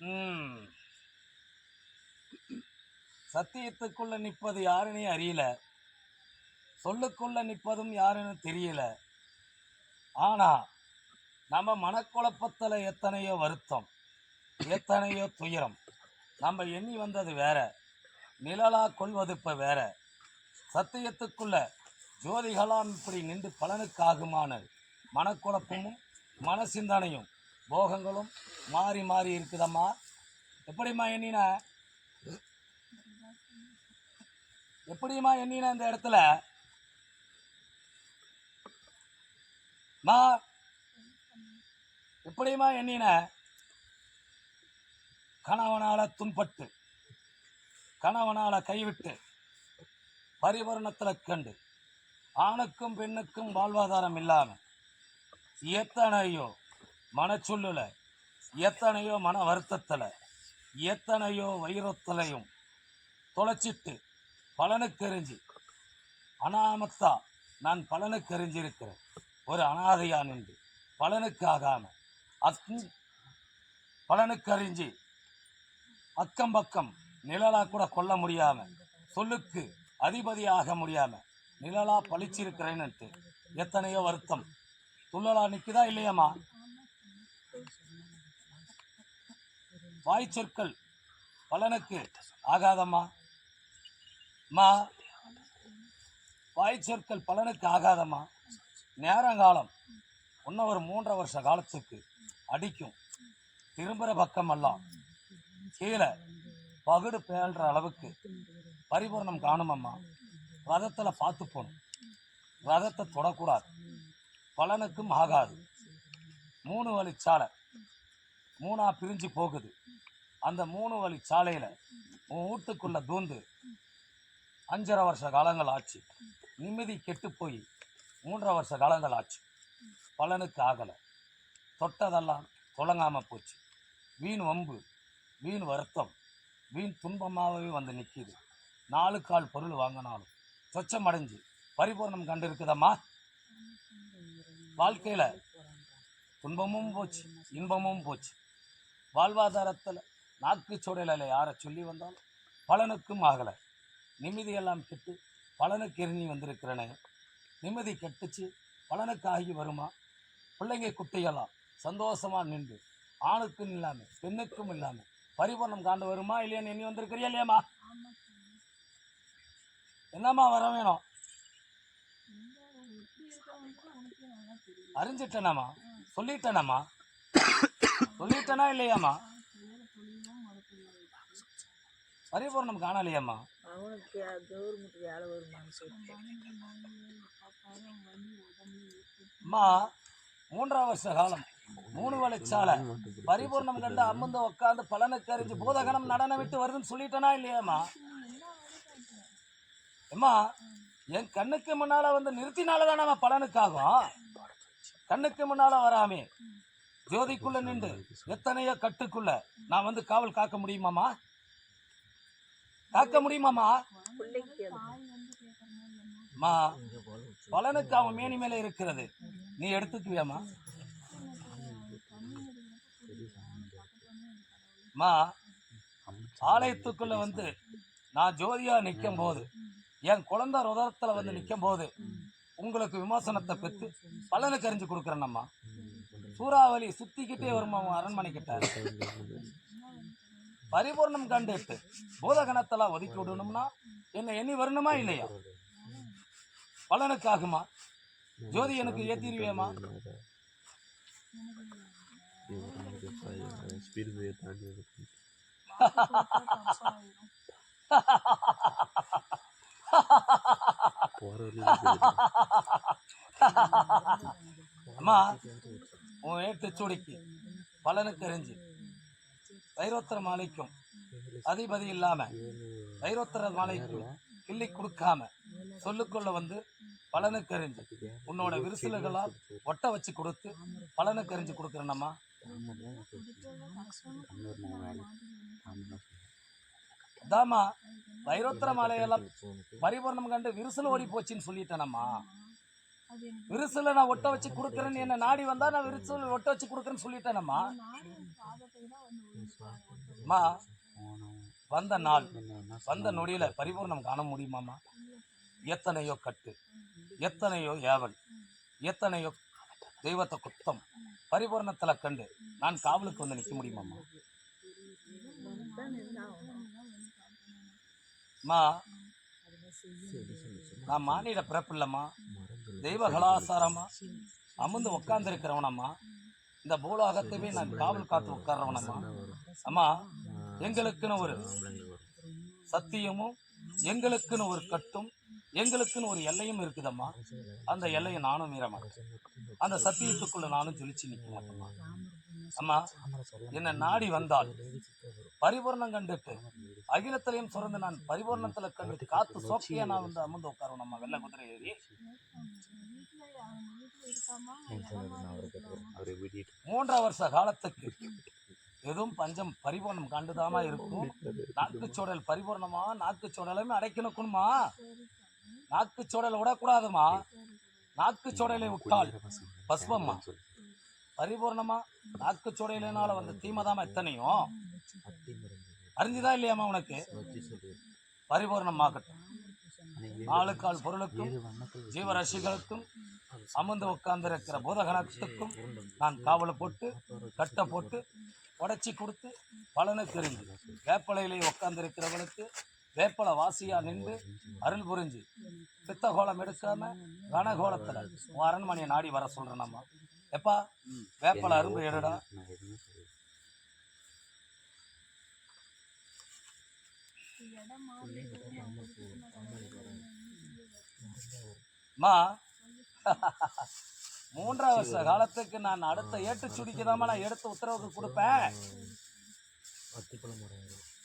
ம். சத்தியத்துக்குள்ள நிற்பது யாருன்னு அறியல. சொல்லுக்குள்ள நிற்பதும் யாருன்னு தெரியல. ஆனா நம்ம மனக்குழப்பத்தில் எத்தனையோ வருத்தம் எத்தனையோ துயரம். நம்ம எண்ணி வந்தது வேற நிழலா கொள்வது இப்போ வேற. சத்தியத்துக்குள்ள ஜோதிகளாம் இப்படி நின்று பலனுக்காகுமான மனக்குழப்பமும் மன சிந்தனையும் போகங்களும் மாறி மாறி இருக்குதம்மா. எப்படிம்மா எண்ணின? எப்படிம்மா எண்ணின இந்த இடத்துல? மா எப்படிமா எண்ணின? கணவனால துன்பட்டு கணவனால கைவிட்டு பரிவர்ணத்தில் கண்டு. ஆணுக்கும் பெண்ணுக்கும் வாழ்வாதாரம் இல்லாம எத்தனையோ மனச்சொல்லுல எத்தனையோ மன வருத்தத்தில் எத்தனையோ வைரத்தலையும் தொலைச்சிட்டு பலனுக்கெறிஞ்சு அனாமத்தா நான் பலனுக்கெறிஞ்சிருக்கிறேன் ஒரு அனாதையா நின்று பலனுக்காகாம அக் பலனுக்கறிஞ்சு அக்கம் பக்கம் நிழலாக கூட கொல்ல முடியாமல் சொல்லுக்கு அதிபதியாக முடியாமல் நிழலா பழிச்சிருக்கிறேன்னுட்டு எத்தனையோ வருத்தம். துள்ளலா நிற்குதா இல்லையாம்மா? வாய் சொற்கள் பலனுக்கு ஆகாதம்மா. அம்மா வாய் சொற்கள் பலனுக்கு ஆகாதம்மா. நேரங்காலம் இன்னும் ஒரு மூன்றரை வருஷ காலத்துக்கு அடிக்கும். திரும்புகிற பக்கமெல்லாம் கீழே பகுடு பேழ்கிற அளவுக்கு பரிபூர்ணம் காணுமம்மா. ரதத்தில் பார்த்து போகணும். ரதத்தை தொடக்கூடாது. பலனுக்கும் ஆகாது. மூணு வழி சாலை. மூணாக பிரிஞ்சு போகுது. அந்த மூணு வழி சாலையில் உன் வீட்டுக்குள்ள தூந்து அஞ்சரை வருஷ காலங்கள் ஆச்சு. நிம்மதி கெட்டு போய் மூன்றரை வருஷ காலங்கள் ஆச்சு. பலனுக்கு ஆகலை. தொட்டதெல்லாம் தொடங்காமல் போச்சு. வீண் வம்பு வீண் வருத்தம் வீண் துன்பமாகவே வந்து நிற்கிது நாலு கால் பொருள் வாங்கினாலும் சொச்சம் அடைஞ்சு பரிபூர்ணம் கண்டு இருக்குதம்மா வாழ்க்கையில் துன்பமும் போச்சு இன்பமும் போச்சு. வாழ்வாதாரத்தில் நாக்கு சுடையில யாரை சொல்லி வந்தாலும்? பலனுக்கும் ஆகலை. நிம்மதியெல்லாம் கெட்டு பலனுக்கு எரிஞ்சி வந்திருக்கிறனே. நிம்மதி கெட்டுச்சு பலனுக்கு ஆகி வருமா? பிள்ளைங்க குட்டையெல்லாம் சந்தோஷமாக நின்று ஆணுக்கும் இல்லாமல் பெண்ணுக்கும் இல்லாமல் பரிபூர்ணம் காண்டு வருமா இல்லையான்னு எண்ணி வந்திருக்கிறியா இல்லையாம்மா? என்னம்மா வர வேணும்? அறிஞ்சிட்டேனாம்மா. சொல்லிட்டேனாம்மா. சொல்லிட்டேனா இல்லையாம்மா? பரிபூர்ணம் காணலையாம்மா அவனுக்கு கவர்மெண்ட் வேலை அம்மா மூன்றாம் வருஷ காலம். மூணு வழிச்சாலை. பரிபூர்ணம் கண்டு அம்மந்து உட்காந்து பலனுக்கு அறிஞ்சு பூதகணம் நடனம் விட்டு வருதுன்னு சொல்லிட்டேனா இல்லையாம்மா? அம்மா என் கண்ணுக்கு முன்னால வந்து நிறுத்தினாலதான் நம்ம பலனுக்காகும்? கண்ணுக்கு முன்னால வராமே. ஜோதிக்குள்ள நின்று எத்தனையோ கட்டுக்குள்ள நான் வந்து காவல் காக்க முடியுமாம்மா? காக்க முடியுமாம்மா? பலனுக்கு அவன் மேனி மேல இருக்கிறது. நீ எடுத்துக்குவியாம்மா? மா ஆலயத்துக்குள்ள வந்து நான் ஜோதியா நிற்கும் போது என் குழந்தை ருதரத்துல வந்து நிற்கும் போது உங்களுக்கு விமர்சனத்தை பெற்று பலனுக்கு அறிஞ்சு கொடுக்குறேன்னம்மா சூறாவளி சுத்திக்கிட்டே வருமா அரண்மனை கிட்ட பரிபூர்ணம் கண்டுட்டு பூதகணத்தெல்லாம் ஒதுக்கி விடணும்னா என்ன எண்ணி வரணுமா இல்லையா? பலனுக்காகுமா? ஜோதி எனக்கு ஏத்திருவேமா தாண்டி அம்மா உன் ஏட்டு பலனுக்கு அறிஞ்சு வைரோத்தர மாலைக்கும் அதிபதி இல்லாம வைரோத்தர மாலைக்கும் கிள்ளி கொடுக்காம சொல்லுக்குள்ள வந்து பலனுக்கு அறிஞ்சு உன்னோட விரிசல்களால் ஒட்ட வச்சு கொடுத்து பலனுக்கு அறிஞ்சு கொடுக்குறேன்னம்மா அதாம்மா வைரோத்தர மாலையெல்லாம் பரிபூர்ணம் கண்டு விரிசல் ஓடி போச்சுன்னு சொல்லிட்டேனம்மா. விரிசல நான் ஒட்ட வச்சு கொடுக்குறேன்னு என்ன நாடி வந்தா நான் விரிசல் ஒட்ட வச்சு கொடுக்குறேன்னு சொல்லிட்டேனம்மா. அம்மா வந்த நாள் வந்த நொடியில பரிபூர்ணம் காண முடியுமாம்மா? எத்தனையோ கட்டு எத்தனையோ ஏவல் எத்தனையோ தெய்வத்தை குத்தம். பரிபூர்ணத்துல கண்டு நான் காவலுக்கு வந்து நிற்க முடியுமாம்மா? அம்மா நான் மானிட பிறப்பு இல்லம்மா தெய்வ கலாசாரமா அமர்ந்து உட்கார்ந்து இந்த பூலோகத்தையே நான் காவல் காத்து உட்கார்றவனம்மா. அம்மா எங்களுக்குன்னு ஒரு சத்தியமும் எங்களுக்குன்னு ஒரு கட்டும் எங்களுக்குன்னு ஒரு எல்லையும் இருக்குதம்மா. அந்த எல்லையை நானும் மீற மாட்டேன். அந்த சத்தியத்துக்குள்ள நானும் ஜொலிச்சு நிற்க மாட்டேம்மா. அம்மா என்ன நாடி வந்தால் பரிபூர்ணம் கண்டுட்டு அகிலத்திலையும் சுரந்து நான் பரிபூர்ணத்துல கண்டு காத்து சோக்கியா நான் வந்து அமர்ந்து உட்காரணும் நம்ம வெள்ளை குதிரை ஏறி. மூன்றரை வருஷ காலத்துக்கு எதுவும் பஞ்சம் பரிபூர்ணம் கண்டுதாமா இருக்கும்? நாக்குச்சோடல் பரிபூர்ணமா? நாக்குச்சோடலுமே அடைக்கணுக்குமா நாக்குச்சோடல் விடக்கூடாதுமா? நாக்குச்சோடலை விட்டால் பஸ்மம்மா. பரிபூர்ணமா நாக்குச்சோடையினால வந்த தீமைதாம்மா எத்தனையும் அறிஞ்சுதா இல்லையாம்மா உனக்கு? பரிபூர்ணமாகட்டும். நாலு பொருளுக்கும் ஜீவராசிகளுக்கும் அமர்ந்து உட்கார்ந்திருக்கிற பூதகணத்துக்கும் நான் காவலை போட்டு கட்டை போட்டு உடைச்சி கொடுத்து பலனை தெரிஞ்சு வேப்பலையிலே உட்கார்ந்திருக்கிறவனுக்கு வேப்பலை வாசியா நின்று அருள் புரிஞ்சு சித்தகோலம் எடுக்காம கனகோலத்துல அரண்மனையை நாடி வர சொல்றேன் நம்ம எப்பா? வேப்பலை அரும்பு எடுடா. அம்மா மூன்றாம் வருஷ காலத்துக்கு நான் அடுத்த ஏட்டு சுடிக்குதாம்மா நான் எடுத்து உத்தரவுக்கு கொடுப்பேன்.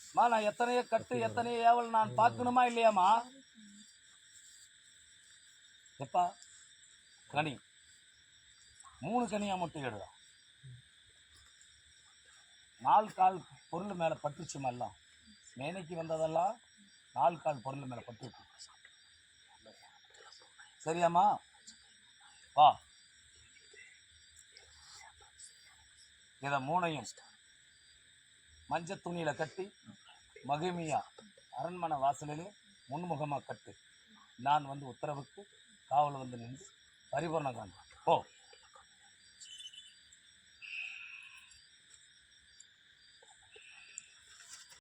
அம்மா நான் எத்தனையோ கட்டு எத்தனையோ ஏவல் நான் பார்க்கணுமா இல்லையாம்மா? எப்பா? கனி. மூணு கனியா மட்டும் எடுதான் நாலு கால் பொருள் மேலே பட்டுச்சு எல்லாம் மேனைக்கு வந்ததெல்லாம் நாலு கால் பொருள் மேலே பட்டுருக்கு சரியாம்மா? வா. இதை மூணையும் மஞ்சள் துணியில் கட்டி மகிமையா அரண்மனை வாசலிலே முன்முகமாக கட்டு. நான் வந்து உத்தரவுக்கு காவல் வந்து நின்று பரிபூர்ணம் காண்பேன். ஓ